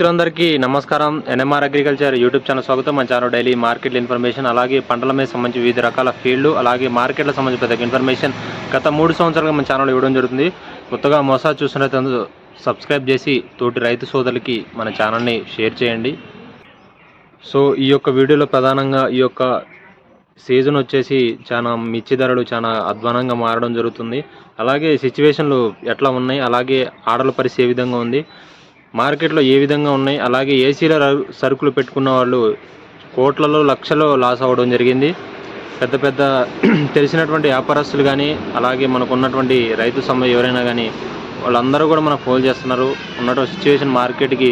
మిత్రులందరికీ నమస్కారం. NMR agriculture YouTube channel స్వాగతం. మన ఛానల్ డైలీ మార్కెట్ ఇన్ఫర్మేషన్ అలాగే పంటల మీద సంబంధించి వివిధ రకాల ఫీల్డ్లు అలాగే మార్కెట్ల సంబంధించి ప్రతి ఇన్ఫర్మేషన్ గత మూడు సంవత్సరాలుగా మన ఛానల్ ఇవ్వడం జరుగుతుంది. కొత్తగా మోసా చూసినట్టు సబ్స్క్రైబ్ చేసి తోటి రైతు సోదరులకి మన ఛానల్ని షేర్ చేయండి. సో ఈ యొక్క వీడియోలో ప్రధానంగా ఈ యొక్క సీజన్ వచ్చేసి చాలా మిర్చి ధరలు చాలా అధ్వానంగా మారడం జరుగుతుంది. అలాగే సిచ్యువేషన్లు ఎట్లా ఉన్నాయి అలాగే ఆడల పరిస్థితి ఏ విధంగా ఉంది మార్కెట్లో ఏ విధంగా ఉన్నాయి? అలాగే ఏసీల సరుకులు పెట్టుకున్న వాళ్ళు కోట్లలో లక్షలో లాస్ అవ్వడం జరిగింది. పెద్ద పెద్ద తెలిసినటువంటి వ్యాపారస్తులు కానీ అలాగే మనకు ఉన్నటువంటి రైతు సమ్మె ఎవరైనా కానీ వాళ్ళందరూ కూడా మనకు ఫోన్ చేస్తున్నారు. ఉన్నటువంటి సిచ్యువేషన్ మార్కెట్కి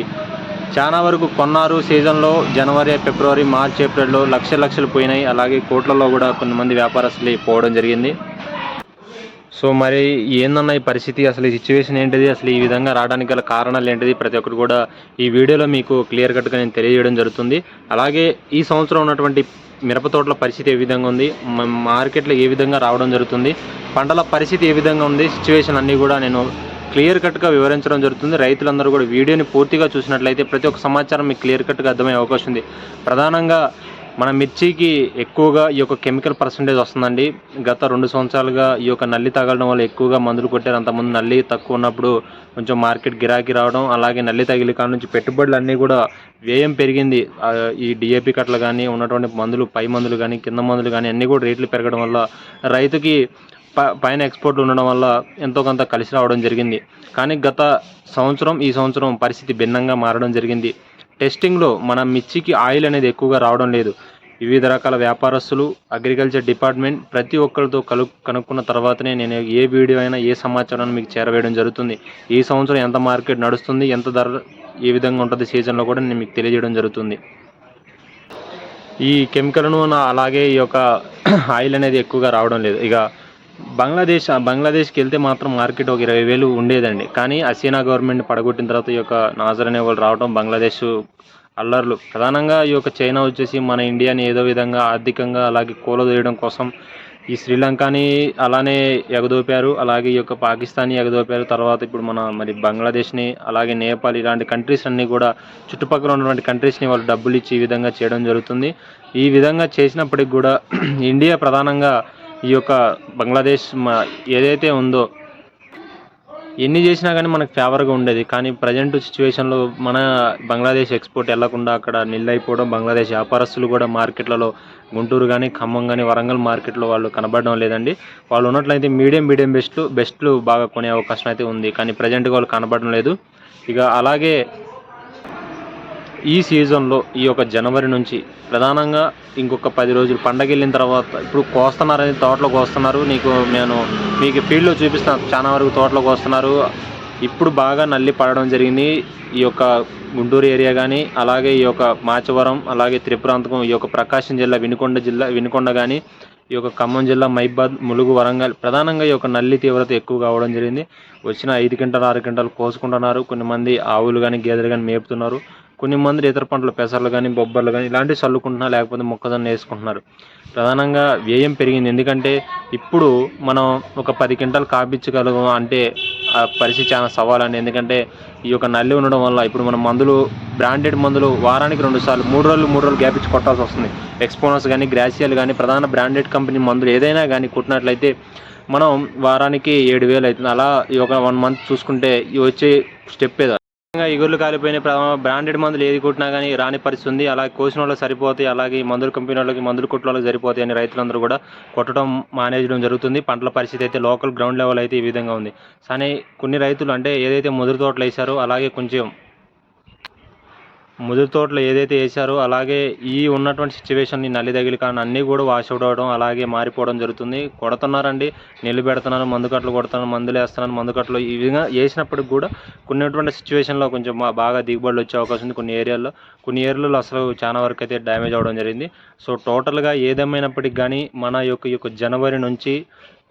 చాలా వరకు కొన్నారు. సీజన్లో జనవరి ఫిబ్రవరి మార్చ్ ఏప్రిల్లో లక్ష లక్షలు పోయినాయి. అలాగే కోట్లలో కూడా కొంతమంది వ్యాపారస్తులు పోవడం జరిగింది. సో మరి ఏందన్న ఈ పరిస్థితి? అసలు ఈ సిచ్యువేషన్ ఏంటిది? అసలు ఈ విధంగా రావడానికి గల కారణాలు ఏంటిది? ప్రతి ఒక్కరు కూడా ఈ వీడియోలో మీకు క్లియర్ కట్గా నేను తెలియజేయడం జరుగుతుంది. అలాగే ఈ సంవత్సరం ఉన్నటువంటి మిరప తోటల పరిస్థితి ఏ విధంగా ఉంది? మార్కెట్లో ఏ విధంగా రావడం జరుగుతుంది? పంటల పరిస్థితి ఏ విధంగా ఉంది? సిచ్యువేషన్ అన్నీ కూడా నేను క్లియర్ కట్గా వివరించడం జరుగుతుంది. రైతులందరూ కూడా వీడియోని పూర్తిగా చూసినట్లయితే ప్రతి ఒక్క సమాచారం మీకు క్లియర్ కట్గా అర్థమయ్యే అవకాశం ఉంది. ప్రధానంగా మన మిర్చికి ఎక్కువగా ఈ యొక్క కెమికల్ పర్సంటేజ్ వస్తుందండి. గత రెండు సంవత్సరాలుగా ఈ యొక్క నల్లి తగలడం వల్ల ఎక్కువగా మందులు కొట్టారు. అంతకుముందు నల్లి తక్కువ ఉన్నప్పుడు కొంచెం మార్కెట్ గిరాకీ రావడం అలాగే నల్లి తగిలి కాడ నుంచి పెట్టుబడులు అన్నీ కూడా వ్యయం పెరిగింది. ఈ డిఏపి కట్టలు కానీ ఉన్నటువంటి మందులు పై మందులు కానీ కింద మందులు కానీ అన్నీ కూడా రేట్లు పెరగడం వల్ల రైతుకి ప- పైన ఎక్స్పోర్ట్లు ఉండడం వల్ల ఎంతో కొంత కలిసి రావడం జరిగింది. కానీ గత సంవత్సరం ఈ సంవత్సరం పరిస్థితి భిన్నంగా మారడం జరిగింది. టెస్టింగ్లో మన మిర్చికి ఆయిల్ అనేది ఎక్కువగా రావడం లేదు. వివిధ రకాల వ్యాపారస్తులు అగ్రికల్చర్ డిపార్ట్మెంట్ ప్రతి ఒక్కరితో కలు కనుక్కున్న తర్వాతనే నేను ఏ వీడియో అయినా ఏ సమాచారాన్ని మీకు చేరవేయడం జరుగుతుంది. ఈ సంవత్సరం ఎంత మార్కెట్ నడుస్తుంది ఎంత ధర ఏ విధంగా ఉంటుంది సీజన్లో కూడా నేను మీకు తెలియజేయడం జరుగుతుంది. ఈ కెమికల్ను నా- అలాగే ఈ యొక్క ఆయిల్ అనేది ఎక్కువగా రావడం లేదు. ఇక బంగ్లాదేశ్ బంగ్లాదేశ్కి వెళ్తే మాత్రం మార్కెట్ ఒక ఇరవై వేలు ఉండేదండి. కానీ హసీనా గవర్నమెంట్ పడగొట్టిన తర్వాత ఈ యొక్క నాజర్ అనే వాళ్ళు రావడం బంగ్లాదేశ్ అల్లర్లు. ప్రధానంగా ఈ యొక్క చైనా వచ్చేసి మన ఇండియాని ఏదో విధంగా ఆర్థికంగా అలాగే కూలదోయడం కోసం ఈ శ్రీలంకని అలానే ఎగదోపారు. అలాగే ఈ యొక్క పాకిస్తాన్ని ఎగదోపారు. తర్వాత ఇప్పుడు మన మరి బంగ్లాదేశ్ని అలాగే నేపాల్ ఇలాంటి కంట్రీస్ అన్నీ కూడా చుట్టుపక్కల ఉన్నటువంటి కంట్రీస్ని వాళ్ళు డబ్బులు ఇచ్చి ఈ విధంగా చేయడం జరుగుతుంది. ఈ విధంగా చేసినప్పటికి కూడా ఇండియా ప్రధానంగా ఈ యొక్క బంగ్లాదేశ్ ఏదైతే ఉందో ఎన్ని చేసినా కానీ మనకు ఫేవర్గా ఉండేది. కానీ ప్రజెంట్ సిచ్యువేషన్లో మన బంగ్లాదేశ్ ఎక్స్పోర్ట్ వెళ్ళకుండా అక్కడ నిల్లైపోవడం బంగ్లాదేశ్ వ్యాపారస్తులు కూడా మార్కెట్లలో గుంటూరు కానీ ఖమ్మం కానీ వరంగల్ మార్కెట్లో వాళ్ళు కనబడడం లేదండి. వాళ్ళు ఉన్నట్లయితే మీడియం మీడియం బెస్ట్లు బెస్ట్లు బాగా కొనే అవకాశం అయితే ఉంది. కానీ ప్రజెంట్గా వాళ్ళు కనబడడం లేదు. ఇక అలాగే ఈ సీజన్లో ఈ యొక్క జనవరి నుంచి ప్రధానంగా ఇంకొక పది రోజులు పండగ వెళ్ళిన తర్వాత ఇప్పుడు కోస్తున్నారని తోటలో కోస్తున్నారు. నీకు నేను మీకు ఫీల్డ్లో చూపిస్తాను చాలా వరకు తోటలో కోస్తున్నారు. ఇప్పుడు బాగా నల్లి పడడం జరిగింది. ఈ యొక్క గుంటూరు ఏరియా కానీ అలాగే ఈ యొక్క మాచవరం అలాగే త్రిపురాంతకం ఈ యొక్క ప్రకాశం జిల్లా వినుకొండ జిల్లా వినుకొండ కానీ ఈ యొక్క ఖమ్మం జిల్లా మైబాద్ ములుగు వరంగల్ ప్రధానంగా ఈ యొక్క నల్లి తీవ్రత ఎక్కువ కావడం జరిగింది. వచ్చిన ఐదు గంటలు ఆరు గంటలు కోసుకుంటున్నారు. కొన్ని మంది ఆవులు కానీ గేదెలు కానీ మేపుతున్నారు. కొన్ని మంది ఇతర పంటలు పెసర్లు కానీ బొబ్బర్లు కానీ ఇలాంటివి చల్లుకుంటున్నారు లేకపోతే మొక్కజొన్న వేసుకుంటున్నారు. ప్రధానంగా వ్యయం పెరిగింది. ఎందుకంటే ఇప్పుడు మనం ఒక పది క్వింటాలు కాపించగలము అంటే ఆ పరిస్థితి చాలా సవాలండి. ఎందుకంటే ఈ యొక్క నల్లి ఉండడం వల్ల ఇప్పుడు మనం మందులు బ్రాండెడ్ మందులు వారానికి రెండు సార్లు మూడు రోజులు మూడు రోజులు గ్యాప్ ఇచ్చి కొట్టాల్సి వస్తుంది. ఎక్స్పోనర్స్ కానీ గ్రాసియల్ కానీ ప్రధాన బ్రాండెడ్ కంపెనీ మందులు ఏదైనా కానీ కొట్టినట్లయితే మనం వారానికి ఏడు వేలు అవుతుంది. అలా ఈ ఒక వన్ మంత్ చూసుకుంటే ఈ వచ్చే స్టెప్ ఏదో ఇగుర్లు కాలిపోయిన బ్రాండెడ్ మందులు ఏది కొట్టినా కానీ రాని పరిస్థితి ఉంది అలాగే కోసిన వాళ్ళకి సరిపోతాయి అలాగే మందులు కంపెనీ వాళ్ళకి మందులు కొట్టిన వాళ్ళకి సరిపోతాయి అని రైతులందరూ కూడా కొట్టడం మానేయడం జరుగుతుంది. పంటల పరిస్థితి అయితే లోకల్ గ్రౌండ్ లెవెల్ అయితే ఈ విధంగా ఉంది. కానీ కొన్ని రైతులు అంటే ఏదైతే ముదురు తోటలు వేశారో అలాగే కొంచెం ముదురు తోటలో ఏదైతే వేశారో అలాగే ఈ ఉన్నటువంటి సిచ్యువేషన్ని నల్లి తగిలి కానీ అన్నీ కూడా వాష్ అవుట్ అవడం అలాగే మారిపోవడం జరుగుతుంది. కొడుతున్నారండి నీళ్ళు పెడుతున్నారు మందు కట్టలు కొడుతున్నారు మందులు వేస్తున్నారు మందు కట్టలు ఈ విధంగా వేసినప్పటికి కూడా కొన్నటువంటి సిచ్యువేషన్లో కొంచెం బాగా దిగుబడులు వచ్చే అవకాశం ఉంది. కొన్ని ఏరియాల్లో కొన్ని ఏరియాల్లో అసలు చాలా వరకు అయితే డ్యామేజ్ అవ్వడం జరిగింది. సో టోటల్గా ఏదేమైనప్పటికి కానీ మన యొక్క ఈ యొక్క జనవరి నుంచి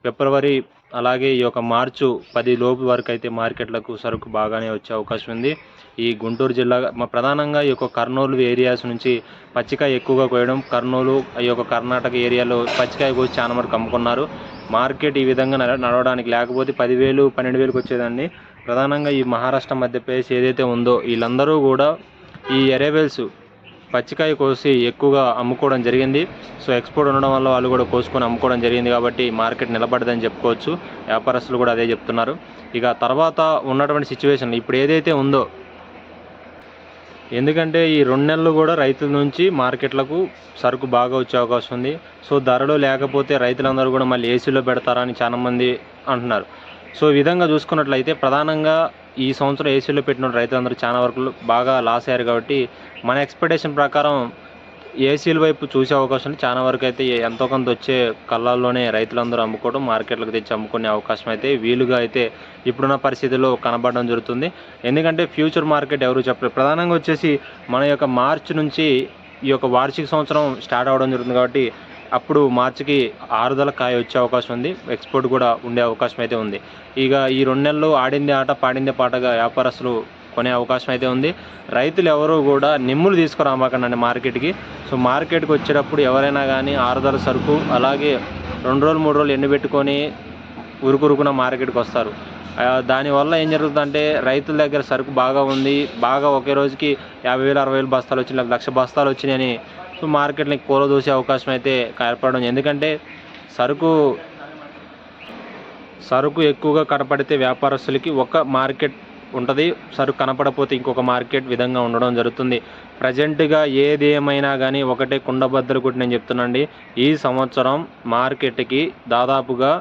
ఫిబ్రవరి అలాగే ఈ యొక్క మార్చు పది లోపు వరకు అయితే మార్కెట్లకు సరుకు బాగానే వచ్చే అవకాశం ఉంది. ఈ గుంటూరు జిల్లా మా ప్రధానంగా ఈ యొక్క కర్నూలు ఏరియాస్ నుంచి పచ్చికాయ ఎక్కువగా కోయడం కర్నూలు ఈ యొక్క కర్ణాటక ఏరియాలో పచ్చికాయ కోసి చాలా వరకు అమ్ముకున్నారు. మార్కెట్ ఈ విధంగా నడ- నడవడానికి లేకపోతే పదివేలు పన్నెండు వేలకు వచ్చేదాన్ని. ప్రధానంగా ఈ మహారాష్ట్ర మధ్యప్రదేశ్ ఏదైతే ఉందో వీళ్ళందరూ కూడా ఈ ఎరేబెల్స్ పచ్చికాయ కోసి ఎక్కువగా అమ్ముకోవడం జరిగింది. సో ఎక్స్పోర్ట్ ఉండడం వల్ల వాళ్ళు కూడా కోసుకొని అమ్ముకోవడం జరిగింది కాబట్టి మార్కెట్ నిలబడదని చెప్పుకోవచ్చు. వ్యాపారస్తులు కూడా అదే చెప్తున్నారు. ఇక తర్వాత ఉన్నటువంటి సిచ్యువేషన్ ఇప్పుడు ఏదైతే ఉందో ఎందుకంటే ఈ రెండు నెలలు కూడా రైతుల నుంచి మార్కెట్లకు సరుకు బాగా వచ్చే అవకాశం ఉంది. సో ధరలు లేకపోతే రైతులందరూ కూడా మళ్ళీ ఏసీలో పెడతారని చాలామంది అంటున్నారు. సో ఈ విధంగా చూసుకున్నట్లయితే ప్రధానంగా ఈ సంవత్సరం ఏసీలో పెట్టిన రైతులందరూ చాలా వరకు బాగా లాస్ అయ్యారు కాబట్టి మన ఎక్స్పెక్టేషన్ ప్రకారం ఏసీల వైపు చూసే అవకాశం చాలా వరకు అయితే ఎంతో కొంత వచ్చే కళ్ళల్లోనే రైతులందరూ అమ్ముకోవడం మార్కెట్లకు తెచ్చి అమ్ముకునే అవకాశం అయితే వీలుగా అయితే ఇప్పుడున్న పరిస్థితుల్లో కనబడడం జరుగుతుంది. ఎందుకంటే ఫ్యూచర్ మార్కెట్ ఎవరు చెప్పలేదు ప్రధానంగా వచ్చేసి మన యొక్క మార్చి నుంచి ఈ యొక్క వార్షిక సంవత్సరం స్టార్ట్ అవ్వడం జరుగుతుంది కాబట్టి అప్పుడు మార్చికి ఆరుదల కాయ వచ్చే అవకాశం ఉంది. ఎక్స్పోర్ట్ కూడా ఉండే అవకాశం అయితే ఉంది. ఇక ఈ రెండు నెలలు ఆడింది ఆట పాడిందే పాటగా వ్యాపారస్తులు కొనే అవకాశం అయితే ఉంది. రైతులు ఎవరు కూడా నిమ్ములు తీసుకురామాకండి మార్కెట్కి. సో మార్కెట్కి వచ్చేటప్పుడు ఎవరైనా కానీ ఆరుదల సరుకు అలాగే రెండు రోజులు మూడు రోజులు ఎండబెట్టుకొని ఉరుకురుకున మార్కెట్కి వస్తారు. దానివల్ల ఏం జరుగుతుందంటే రైతుల దగ్గర సరుకు బాగా ఉంది. బాగా ఒకే రోజుకి యాభై వేలు అరవై వేలు బస్తాలు వచ్చినాయి లక్ష బస్తాలు వచ్చినాయని సో మార్కెట్ని కూల దూసే అవకాశం అయితే ఏర్పడడం ఎందుకంటే సరుకు సరుకు ఎక్కువగా కనపడితే వ్యాపారస్తులకి ఒక మార్కెట్ ఉంటుంది సరుకు కనపడపోతే ఇంకొక మార్కెట్ విధంగా ఉండడం జరుగుతుంది. ప్రజెంట్గా ఏది ఏమైనా కానీ ఒకటే కుండబద్దలు కొట్టి నేను చెప్తున్నాండి ఈ సంవత్సరం మార్కెట్కి దాదాపుగా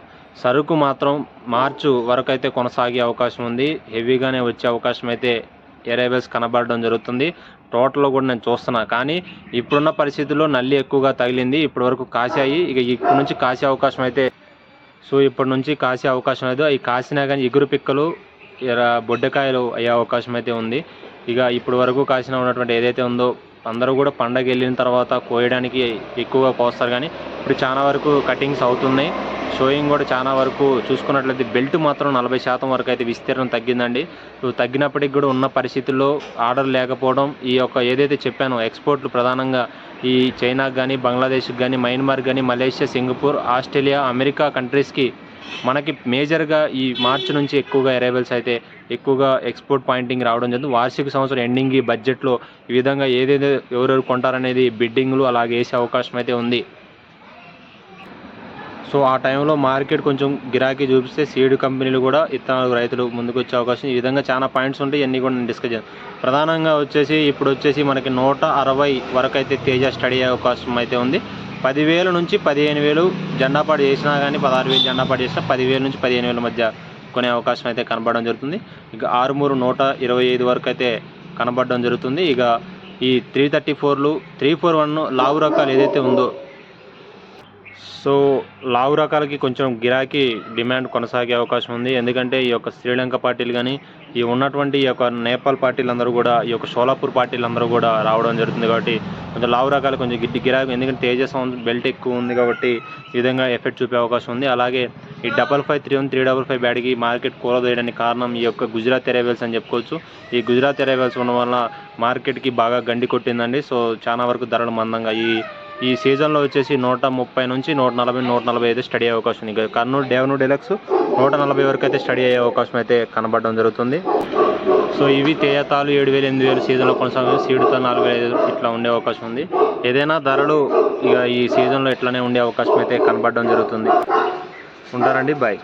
సరుకు మాత్రం మార్చు వరకు అయితే కొనసాగే అవకాశం ఉంది. హెవీగానే వచ్చే అవకాశం అయితే ఎరేబెల్స్ కనబడడం జరుగుతుంది. టోటల్లో కూడా నేను చూస్తున్నా. కానీ ఇప్పుడున్న పరిస్థితుల్లో నల్లి ఎక్కువగా తగిలింది. ఇప్పటి వరకు కాశాయి. ఇక ఇప్పటి నుంచి కాసే అవకాశం అయితే సో ఇప్పటి నుంచి కాసే అవకాశం లేదు. అవి కాసినా కానీ ఎగురు పిక్కలు బొడ్డకాయలు అయ్యే అవకాశం అయితే ఉంది. ఇక ఇప్పటి వరకు కాసిన ఉన్నటువంటి ఏదైతే ఉందో అందరూ కూడా పండగ వెళ్ళిన తర్వాత కోయడానికి ఎక్కువగా కోస్తారు. కానీ ఇప్పుడు చాలా వరకు కటింగ్స్ అవుతున్నాయి. షోయింగ్ కూడా చాలా వరకు చూసుకున్నట్లయితే బెల్ట్ మాత్రం నలభై శాతం వరకు అయితే విస్తీర్ణం తగ్గిందండి. సో తగ్గినప్పటికి కూడా ఉన్న పరిస్థితుల్లో ఆర్డర్ లేకపోవడం ఈ యొక్క ఏదైతే చెప్పానో ఎక్స్పోర్ట్లు ప్రధానంగా ఈ చైనాకి కానీ బంగ్లాదేశ్కి కానీ మయన్మార్ కానీ మలేషియా సింగపూర్ ఆస్ట్రేలియా అమెరికా కంట్రీస్కి మనకి మేజర్గా ఈ మార్చి నుంచి ఎక్కువగా ఎరైవల్స్ అయితే ఎక్కువగా ఎక్స్పోర్ట్ పాయింటింగ్ రావడం జరిగింది వార్షిక సంవత్సరం ఎండింగ్ ఈ బడ్జెట్లో ఈ విధంగా ఏదైతే ఎవరెవరు కొంటారనేది బిడ్డింగ్లు అలాగే వేసే అవకాశం అయితే ఉంది. సో ఆ టైంలో మార్కెట్ కొంచెం గిరాకీ చూపిస్తే సీడ్ కంపెనీలు కూడా ఇత్తనాలు రైతులు ముందుకు వచ్చే అవకాశం ఈ విధంగా చాలా పాయింట్స్ ఉంటాయి. ఇవన్నీ కూడా నేను డిస్కస్ చేస్తాను ప్రధానంగా వచ్చేసి ఇప్పుడు వచ్చేసి మనకి నూట అరవై వరకు అయితే తేజ స్టడీ అయ్యే అవకాశం అయితే ఉంది. పదివేల నుంచి పదిహేను వేలు జెండాపాటు చేసినా కానీ పదహారు వేలు జెండాపాటు చేసినా పదివేల నుంచి పదిహేను వేల మధ్య కొనే అవకాశం అయితే కనబడడం జరుగుతుంది. ఇక ఆరుమూరు నూట ఇరవై ఐదు వరకు అయితే కనబడడం జరుగుతుంది. ఇక ఈ త్రీ థర్టీ ఫోర్లు త్రీ ఫోర్ వన్ లావు రకాలు ఏదైతే ఉందో సో లావు రకాలకి కొంచెం గిరాకీ డిమాండ్ కొనసాగే అవకాశం ఉంది. ఎందుకంటే ఈ యొక్క శ్రీలంక పార్టీలు కానీ ఈ ఉన్నటువంటి ఈ యొక్క నేపాల్ పార్టీలు అందరూ కూడా ఈ యొక్క షోలాపూర్ పార్టీలు అందరూ కూడా రావడం జరుగుతుంది కాబట్టి కొంచెం లావు రకాలు కొంచెం గిడ్డి గిరాకీ ఎందుకంటే తేజస్ బెల్ట్ ఎక్కువ ఉంది కాబట్టి ఈ విధంగా ఎఫెక్ట్ చూపే అవకాశం ఉంది. అలాగే ఈ double five three one three double five బ్యాడ్కి market కూలదేయడానికి కారణం ఈ యొక్క గుజరాత్ ఎరైవల్స్ అని చెప్పుకోవచ్చు. ఈ గుజరాత్ ఎరైవల్స్ ఉండడం వల్ల మార్కెట్కి బాగా గండి కొట్టిందండి. సో చాలా వరకు ధరలు మందంగా ఈ ఈ సీజన్లో వచ్చేసి నూట ముప్పై నుంచి నూట నలభై నూట నలభై అయితే స్టడీ అయ్యే అవకాశం ఉంది. ఇక కర్నూలు డేవను డెలక్స్ నూట నలభై వరకు అయితే స్టడీ అయ్యే అవకాశం అయితే కనబడడం జరుగుతుంది. సో ఇవి తేయతాలు ఏడు వేలు ఎనిమిది వేలు సీజన్లో కొనసాగుతుంది. సీడుతో నాలుగు వేలు ఐదు ఇట్లా ఉండే అవకాశం ఉంది. ఏదైనా ధరలు ఇక ఈ సీజన్లో ఇట్లానే ఉండే అవకాశం అయితే కనబడడం జరుగుతుంది. ఉంటారండి బాయ్.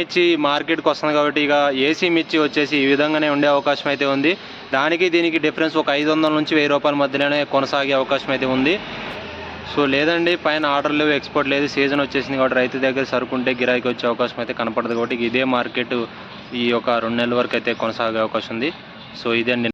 మిర్చి మార్కెట్కి వస్తుంది కాబట్టి ఇక ఏసీ మిర్చి వచ్చేసి ఈ విధంగానే ఉండే అవకాశం అయితే ఉంది. దానికి దీనికి డిఫరెన్స్ ఒక ఐదు వందల నుంచి వెయ్యి రూపాయల మధ్యలోనే కొనసాగే అవకాశం అయితే ఉంది. సో లేదండి పైన ఆర్డర్ లేవు ఎక్స్పోర్ట్ లేదు సీజన్ వచ్చేసింది కాబట్టి రైతు దగ్గర సరుకుంటే గిరాకీ వచ్చే అవకాశం అయితే కనపడదు కాబట్టి ఇదే మార్కెట్ ఈ యొక్క రెండు నెలల వరకు అయితే కొనసాగే అవకాశం ఉంది. సో ఇదే